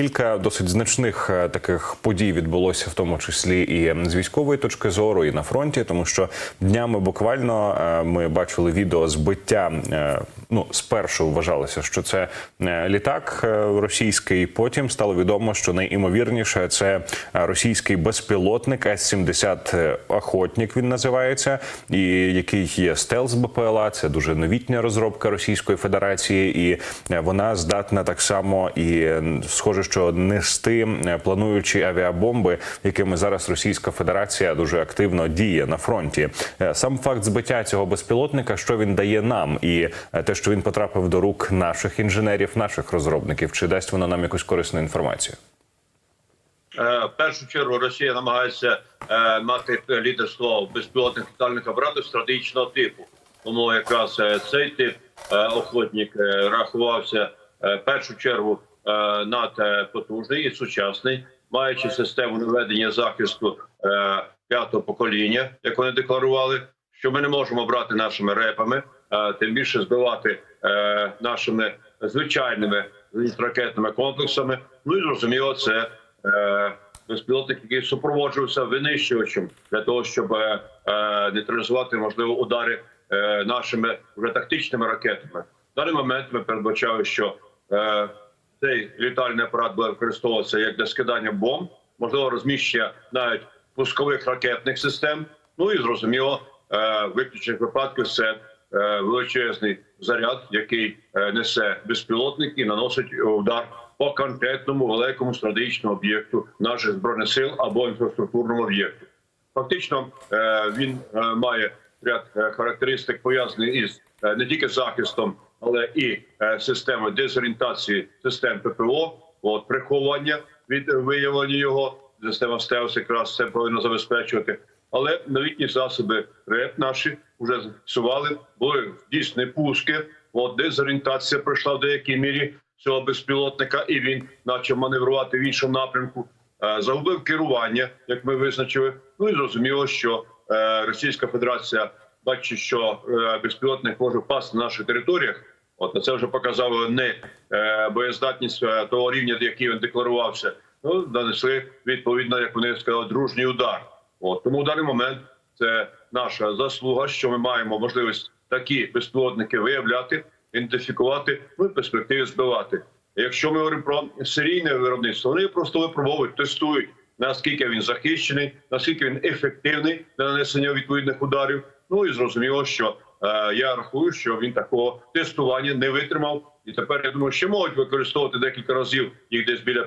Кілька досить значних е, таких подій відбулося, в тому числі і з військової точки зору, і на фронті, тому що днями буквально е, ми бачили відео збиття. е, Ну, спершу вважалося, що це е, літак е, російський. Потім стало відомо, що найімовірніше це е, російський безпілотник С-70 Охотник. Він називається, і який є стелс БПЛА. Це дуже новітня розробка Російської Федерації, і е, вона здатна так само і е, схоже, що нести е, плануючі авіабомби, якими зараз Російська Федерація дуже активно діє на фронті. Е, Сам факт збиття цього безпілотника, що він дає нам, і е, те, що він потрапив до рук наших інженерів, наших розробників, чи дасть воно нам якусь корисну інформацію? В першу чергу Росія намагається мати лідерство в безпілотних літальних апаратах стратегічного типу. Тому якраз цей тип охотник рахувався в першу чергу надпотужний і сучасний, маючи систему наведення захисту е, п'ятого покоління, як вони декларували, що ми не можемо брати нашими репами, а тим більше збивати е, нашими звичайними ракетними комплексами. Ну і зрозуміло, це е, безпілотник, який супроводжувався винищувачем для того, щоб е, е, нейтралізувати можливо удари е, нашими вже тактичними ракетами. В даний момент ми передбачали, що е, цей літальний апарат буде використовуватися як для скидання бомб, можливо, розміщення навіть пускових ракетних систем. Ну і зрозуміло, е, в виключних випадках це е, величезний заряд, який е, несе безпілотник і наносить удар по конкретному великому стратегічному об'єкту наших збройних сил або інфраструктурному об'єкту. Фактично, е, він е, має ряд е, характеристик пов'язаних із е, не тільки захистом, але і е, системою дезорієнтації систем ППО, от приховання від виявлення його. Система стелс якраз це повинна забезпечувати. Але новітні засоби РЕП наші вже зафіксували, були дійсні пуски. От дезорієнтація пройшла в деякій мірі цього безпілотника, і він почав маневрувати в іншому напрямку. Е, Загубив керування, як ми визначили. Ну і зрозуміло, що е, Російська Федерація бачить, що е, безпілотник може впасти на наших територіях. От на це вже показало не е, боєздатність е, того рівня, який він декларувався. Ну нанесли відповідно, як вони сказали, дружній удар. От тому в даний момент це наша заслуга, що ми маємо можливість такі безпілотники виявляти, ідентифікувати, ну і в перспективі збивати. Якщо ми говоримо про серійне виробництво, вони просто випробовують, тестують наскільки він захищений, наскільки він ефективний для нанесення відповідних ударів. Ну і зрозуміло, що е, я рахую, що він такого тестування не витримав, і тепер я думаю, ще можуть використовувати декілька разів. Їх десь біля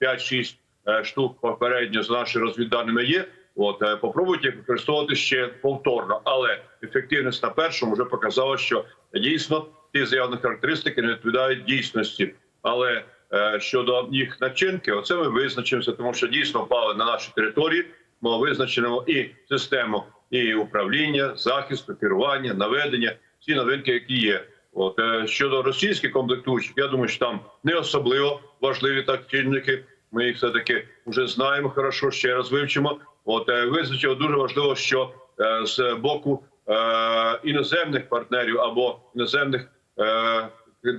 5-6 е, штук попередньо з нашими розвідданими є. От е, попробуйте їх використовувати ще повторно, але ефективність на першому вже показала, що дійсно ті заявні характеристики не відповідають дійсності. Але е, щодо їх начинки, оце ми визначимося, тому що дійсно впали на наші території. Ми визначимо і систему і управління, захисту, керування, наведення, всі новинки, які є. От е, щодо російських комплектуючих, я думаю, що там не особливо важливі так чинники. Ми їх все таки вже знаємо хорошо, ще раз вивчимо. От е, визначив дуже важливо, що е, з боку е, іноземних партнерів або іноземних е,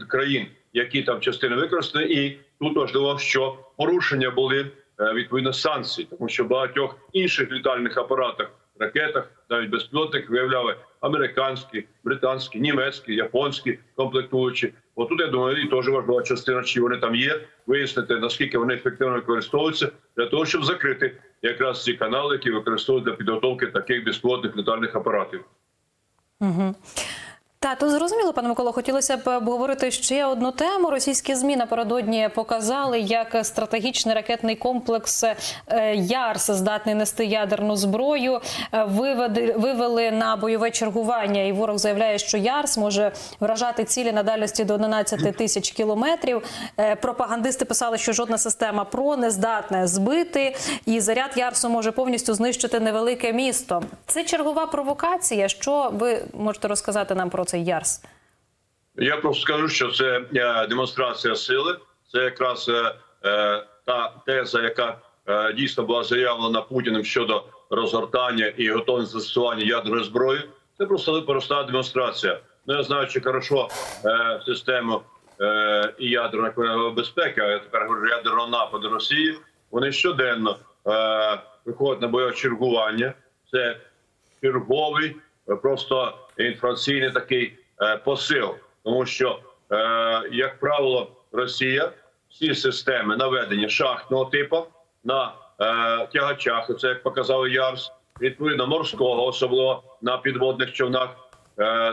країн, які там частини використані, і тут важливо, що порушення були відповідно санкцій, тому що в багатьох інших літальних апаратах, ракетах, навіть безпілотних виявляли американські, британські, німецькі, японські комплектуючі. Отут я думаю, і теж важлива частина, чи вони там є, вияснити наскільки вони ефективно використовуються для того, щоб закрити якраз ці канали, які використовують для підготовки таких безпілотних літальних апаратів. Та то зрозуміло, пане Миколо, хотілося б обговорити ще одну тему. Російські змі напередодні показали, як стратегічний ракетний комплекс е, Ярс здатний нести ядерну зброю. е, вивели на бойове чергування. І ворог заявляє, що Ярс може вражати цілі на дальності до 11 тисяч кілометрів. Е, Пропагандисти писали, що жодна система ПРО не здатна збити, і заряд Ярсу може повністю знищити невелике місто. Це чергова провокація. Що ви можете розказати нам про цей Ярс? Я просто скажу, що це е, демонстрація сили. Це якраз е, е, та теза, яка дійсно була заявлена Путіним щодо розгортання і готовності застосування ядерної зброї. Це просто проста демонстрація. Ну я знаю, чи хорошо систему і ядерної безпеки, а я тепер говорю ядерного нападу Росії, вони щоденно виходять на бойове чергування. Це черговий просто інформаційний такий е, посил, тому що, е, як правило, Росія всі системи наведення шахтного типу на е, тягачах, це як показав Ярс, відповідно морського, особливо на підводних човнах,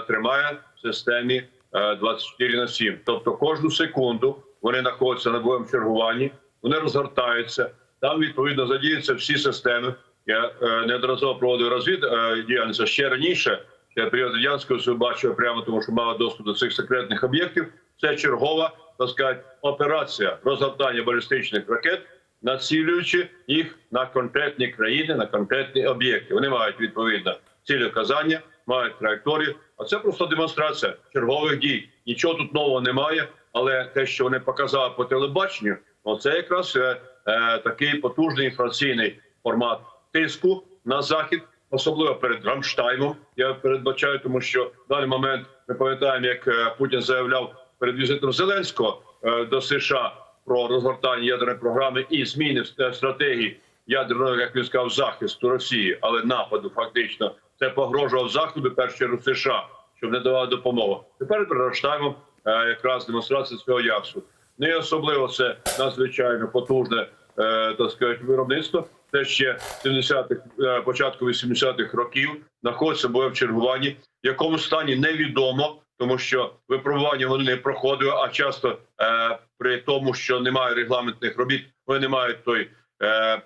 тримає в системі е, 24 на 7. Тобто кожну секунду вони знаходяться на бойовому чергуванні, вони розгортаються. Там відповідно задіються всі системи. Я неодноразово проводив розвід діяльність ще раніше. Союзу бачив прямо, тому що мав доступ до цих секретних об'єктів. Це чергова так сказати, операція розгортання балістичних ракет, націлюючи їх на конкретні країни, на конкретні об'єкти. Вони мають відповідно цілі вказання, мають траєкторію. А це просто демонстрація чергових дій. Нічого тут нового немає, але те, що вони показали по телебаченню, ну, це якраз е, е, такий потужний інформаційний формат тиску на захід, особливо перед Рамштаймом. Я передбачаю, тому що в даний момент ми пам'ятаємо, як е, Путін заявляв перед візитом Зеленського е, до США про розгортання ядерної програми і зміни стратегії ядерного, як він сказав, захисту Росії, але нападу фактично це погрожував заходу чергу США, щоб не давала допомогу. Тепер перед е, якраз демонстрація цього ясу. Ну і особливо це надзвичайно потужне так сказати, виробництво. Це ще 70-х, е, початку 80-х років знаходиться боє в чергуванні, в якому стані невідомо, тому що випробування вони не проходили, а часто е, при тому, що немає регламентних робіт, вони не мають той е,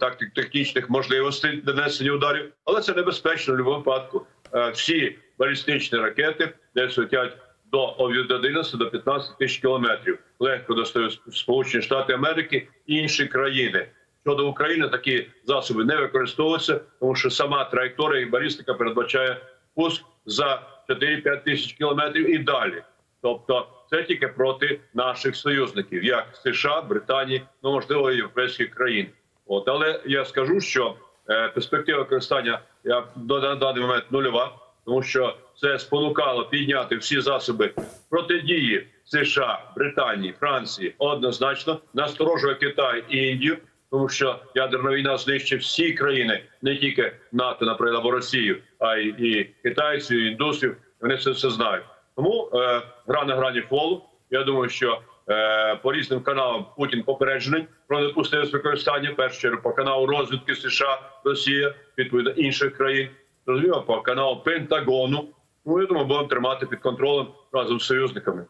тактик технічних можливостей для нанесення ударів, але це небезпечно в будь-якому випадку. Е, всі балістичні ракети, десь летять до від 11 до 15 тисяч кілометрів. Легко достають Сполучені Штати Америки і інші країни. Щодо України такі засоби не використовуються, тому що сама траєкторія і балістика передбачає пуск за 4-5 тисяч кілометрів і далі. Тобто це тільки проти наших союзників, як США, Британії, ну можливо, європейських країн. От але я скажу, що е, перспектива використання я до на даний момент нульова, тому що це спонукало підняти всі засоби протидії США, Британії, Франції однозначно насторожує Китай і Індію, тому що ядерна війна знищить всі країни, не тільки НАТО, наприклад, або Росію, а й і китайців, і індусів. Вони це все знають. Тому е, гра на грані фолу. Я думаю, що е, по різним каналам Путін попереджений про непустимість використання. Першу чергу по каналу розвідки США, Росія, відповідно інших країн. Зрозуміло, по каналу Пентагону. Ну я думаю, будемо тримати під контролем разом з союзниками.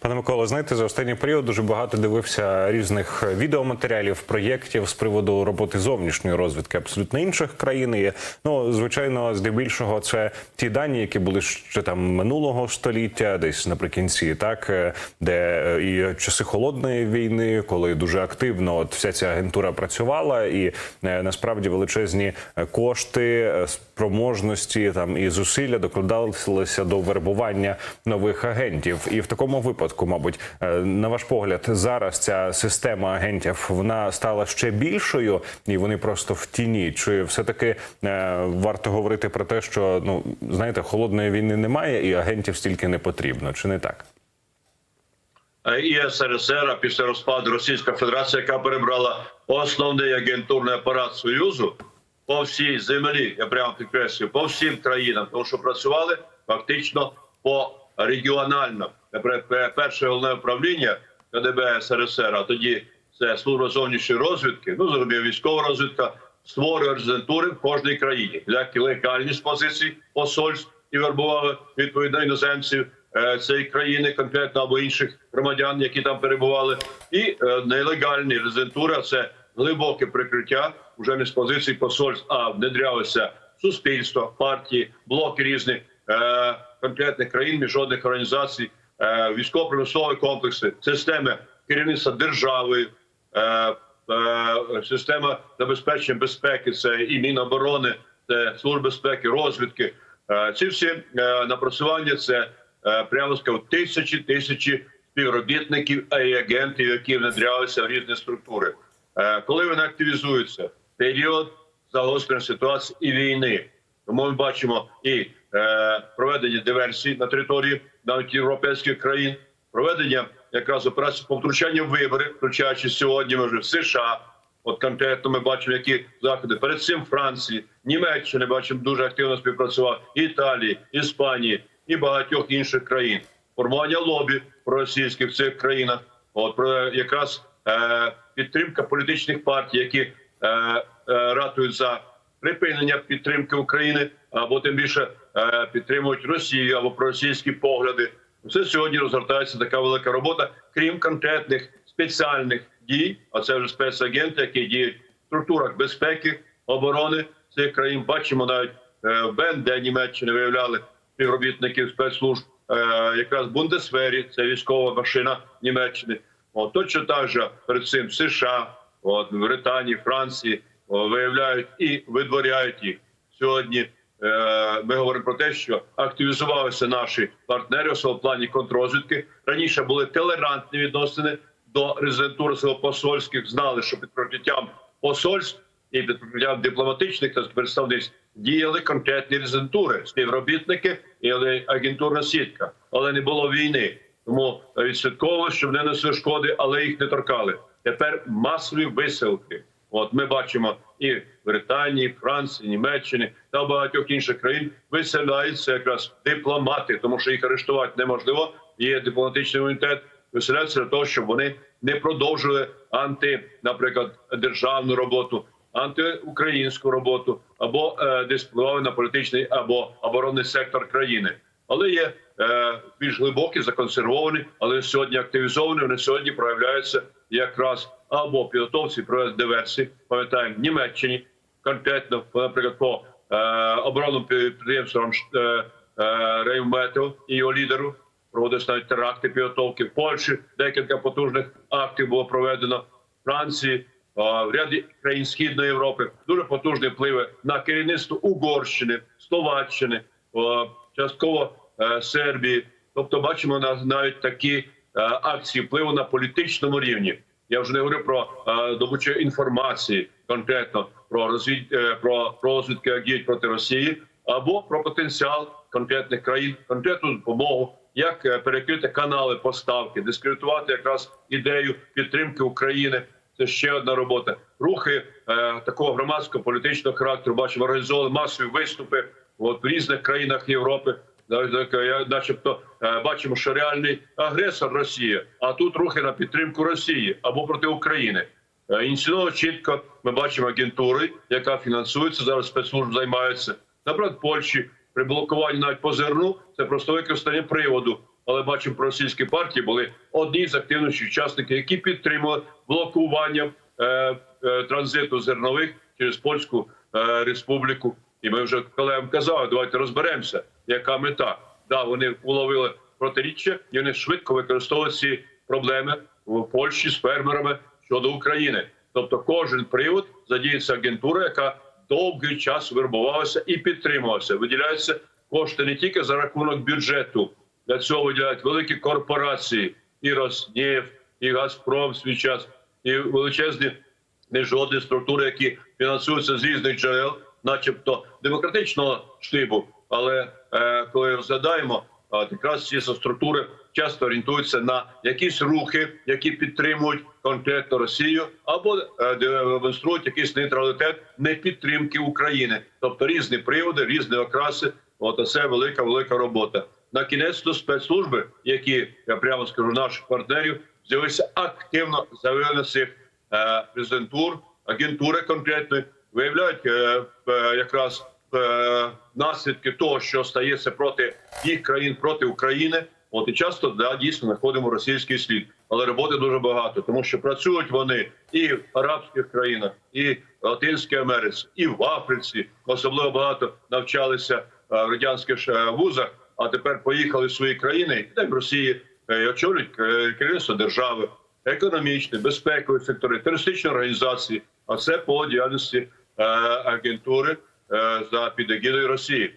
Пане Миколо, знаєте, за останній період дуже багато дивився різних відеоматеріалів, проєктів з приводу роботи зовнішньої розвідки абсолютно інших країн. І, ну, звичайно, здебільшого це ті дані, які були ще там минулого століття, десь наприкінці, так е, де е, і часи холодної війни, коли дуже активно от вся ця агентура працювала, і е, насправді величезні кошти, спроможності там і зусилля докладалися до вербування нових агентів. І в такому випадку, мабуть, е, на ваш погляд, зараз ця система агентів вона стала ще більшою, і вони просто в тіні. Чи все таки варто говорити про те, що ну знаєте, холодної війни немає, і агентів стільки не потрібно, чи не так? Е, і СРСР, а після розпаду Російська Федерація, яка перебрала основний агентурний апарат Союзу по всій землі, я прямо підкреслюю, по всім країнам, тому що працювали фактично по регіонально. Наприклад, Перше головне управління КДБ СРСР, а тоді це служба зовнішньої розвідки, ну зробив військова розвідка, створює резидентури в кожній країні для легальні з позицій посольств і вербували відповідно іноземців е, цієї країни, конкретно або інших громадян, які там перебували, і е, нелегальні резидентури – це глибоке прикриття вже не з позицій посольств, а внедрялося в суспільство, партії, блоки різних е, конкретних країн, міжнародних організацій, е, військово-промислові комплекси, системи керівництва державою. Е, е, система забезпечення безпеки, це і Міноборони, це служба безпеки, розвідки. Е, Ці всі е, напрацювання це е, прямо скажу, тисячі тисячі співробітників і агентів, які внедрялися в різні структури. Е, Коли вони активізуються, період загострення ситуації і війни. Тому ми бачимо і е, проведення диверсій на території навіть європейських країн. проведення якраз операції по втручанню вибори, включаючи сьогодні, ми вже в США. От конкретно ми бачимо, які заходи перед цим Франції, Німеччини бачимо дуже активно співпрацював Італії, Іспанії і багатьох інших країн. Формування лобі проросійських в цих країнах. От про якраз е, підтримка політичних партій, які е, е, ратують за припинення підтримки України, або тим більше підтримують Росію або проросійські погляди. Це сьогодні розгортається така велика робота, крім конкретних спеціальних дій. А це вже спецагенти, які діють в структурах безпеки, оборони цих країн. Бачимо навіть е, в БНД Німеччини виявляли співробітників спецслужб, е, якраз в Бундесвері, це військова машина Німеччини. От точно так же перед цим США, от Британії, Франції о, виявляють і видворяють їх сьогодні. Е, Ми говоримо про те, що активізувалися наші партнери у плані контррозвідки. Раніше були толерантні відносини до резидентури посольських. Знали, що під прикриттям посольств і під прикриттям дипломатичних та представництв діяли конкретні резидентури, співробітники і агентурна сітка, але не було війни. Тому відслідковували, щоб не несли шкоди, але їх не торкали. Тепер масові висилки. От ми бачимо і в Британії, Франції, Німеччині та багатьох інших країн виселяються якраз дипломати, тому що їх арештувати неможливо. Є дипломатичний імунітет. Виселяються для того, щоб вони не продовжили анти, наприклад, державну роботу, антиукраїнську роботу або е, десь впливали на політичний або оборонний сектор країни. Але є е, більш глибокі, законсервовані, але сьогодні активізовані. Вони сьогодні проявляються якраз або підготовці про диверсії. Пам'ятаємо в Німеччині конкретно, наприклад, по е, оборонному підприємству е, е, і його лідеру проводились навіть теракти підготовки. В Польщі декілька потужних актів було проведено. В Франції а, в ряді країн Східної Європи дуже потужні впливи на керівництво Угорщини, Словаччини, а, частково е, Сербії. Тобто, бачимо навіть такі е, акції впливу на політичному рівні. Я вже не говорю про е, добучу інформації конкретно про розвід е, про розвідки, діють проти Росії, або про потенціал конкретних країн, конкретну допомогу, як е, перекрити канали поставки, дискредитувати якраз ідею підтримки України. Це ще одна робота. Рухи е, такого громадського політичного характеру. Бачимо, організовували масові виступи от, в різних країнах Європи. Начебто е, бачимо, що реальний агресор Росія, а тут рухи на підтримку Росії або проти України. Е, чітко ми бачимо агентури, яка фінансується зараз. Спецслужб займаються наприклад, Польщі при блокуванні навіть по зерну. Це просто використання приводу. Але бачимо, про російські партії були одні з активніших учасників, які підтримували блокування е, е, транзиту зернових через польську е, республіку. І ми вже колегам казали, давайте розберемося, яка мета. Да, вони уловили протиріччя, і вони швидко використовують ці проблеми в Польщі з фермерами щодо України. Тобто, кожен привод задіється агентура, яка довгий час вербувалася і підтримувалася. Виділяються кошти не тільки за рахунок бюджету. Для цього виділяють великі корпорації, і Роснефть, і Газпром свій час, і величезні міжнародні структури, які фінансуються з різних джерел, начебто демократичного штибу. Але коли розглядаємо, а, якраз ці структури часто орієнтуються на якісь рухи, які підтримують конкретно Росію, або е, демонструють якийсь нейтралітет непідтримки України, тобто різні приводи, різні окраси. От це велика велика робота. На кінець до спецслужби, які я прямо скажу наших партнерів, з'явилися активно заявлення цих е, презентур, агентури конкретної виявляють е, е, якраз е, наслідки того, що стається проти їх країн, проти України. От і часто да, дійсно знаходимо російський слід, але роботи дуже багато, тому що працюють вони і в арабських країнах, і в Латинській Америці, і в Африці. Особливо багато навчалися е, в радянських е, вузах, а тепер поїхали в свої країни, і в Росії е, і очолюють керівництво держави, економічні, безпекові сектори, терористичні організації. А це по діяльності агентури за під егідою Росії.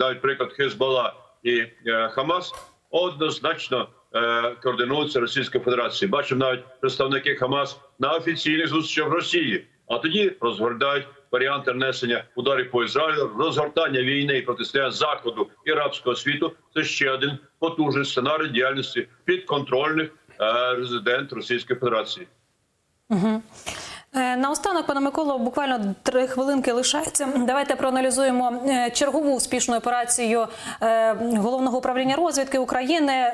Навіть приклад Хезбалла і е, Хамас однозначно е, координуються Російською Федерацією. Бачимо навіть представники Хамас на офіційних зустрічах в Росії, а тоді розгордають варіанти нанесення ударів по Ізраїлю, розгортання війни і протистояння заходу і арабського світу це ще один потужний сценарій діяльності підконтрольних е, резидент Російської Федерації. Е, Наостанок, пане Миколо, буквально три хвилинки лишається. Давайте проаналізуємо е, чергову успішну операцію е, головного управління розвідки України.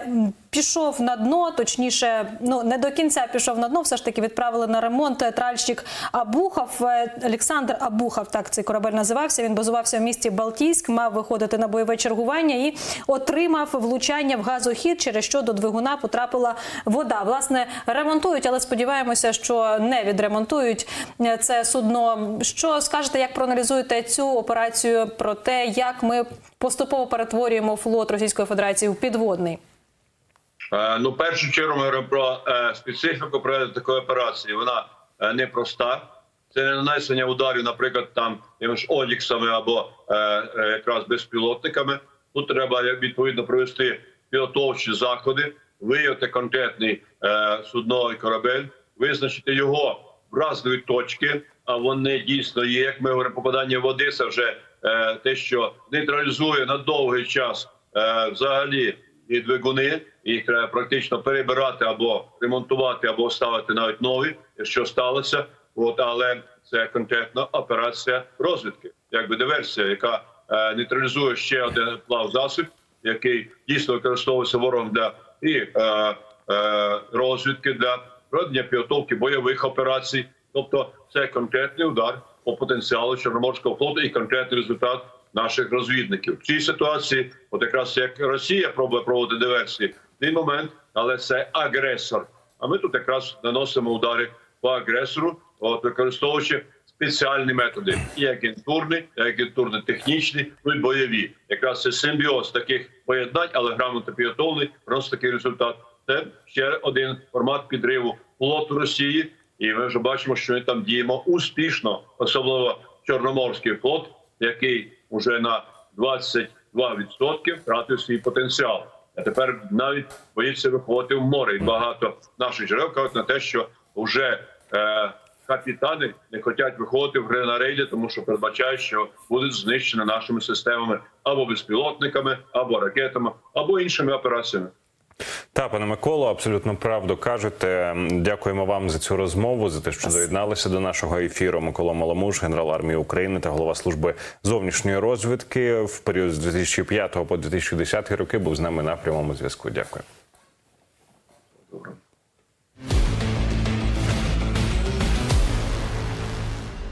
Пішов на дно, точніше, ну не до кінця пішов на дно. Все ж таки відправили на ремонт е, тральщик Абухов. Е, Олександр Абухов, так цей корабель називався. Він базувався в місті Балтійськ, мав виходити на бойове чергування і отримав влучання в газохід, через що до двигуна потрапила вода. Власне, ремонтують, але сподіваємося, що не відремонтують е, це судно. Що скажете, як проаналізуєте цю операцію про те, як ми поступово перетворюємо флот Російської Федерації в підводний? Е, Ну, першу чергу ми говоримо про е, специфіку проведення такої операції. Вона е, непроста. Це не нанесення ударів, наприклад, там одіксами або якраз безпілотниками. Тут треба відповідно провести підготовчі заходи, виявити конкретний судновий корабель, визначити його вразливі точки. А вони дійсно є. Як ми говоримо, попадання води це вже те, що нейтралізує на довгий час взагалі і двигуни. Їх треба практично перебирати або ремонтувати, або ставити навіть нові, якщо сталося. От але це конкретна операція розвідки, якби диверсія, яка е, нейтралізує ще один плав засіб, який дійсно використовується ворогом для і е, е, розвідки для проведення підготовки бойових операцій. Тобто, це конкретний удар по потенціалу Чорноморського флоту і конкретний результат наших розвідників. В цій ситуації, от якраз як Росія пробує проводити диверсії, цей момент, але це агресор. А ми тут якраз наносимо удари по агресору, от використовуючи спеціальні методи, і агентурні, і агентурно-технічні, ну і бойові. Якраз це симбіоз таких поєднань, але грамотно підготовлений, просто такий результат. Це ще один формат підриву флоту Росії, і ми вже бачимо, що ми там діємо успішно, особливо Чорноморський флот, який вже на 22% втратив свій потенціал. А тепер навіть боїться виходити в море. І багато наших джерел кажуть на те, що вже е, капітани не хочуть виходити на рейди, тому що передбачають, що будуть знищені нашими системами або безпілотниками, або ракетами, або іншими операціями. Та пане Миколо, абсолютно правду кажете. Дякуємо вам за цю розмову, за те, що доєдналися до нашого ефіру. Микола Маламуш, генерал армії України та голова служби зовнішньої розвідки в період з 2005 по 2010 роки був з нами на прямому зв'язку. Дякую. Добре.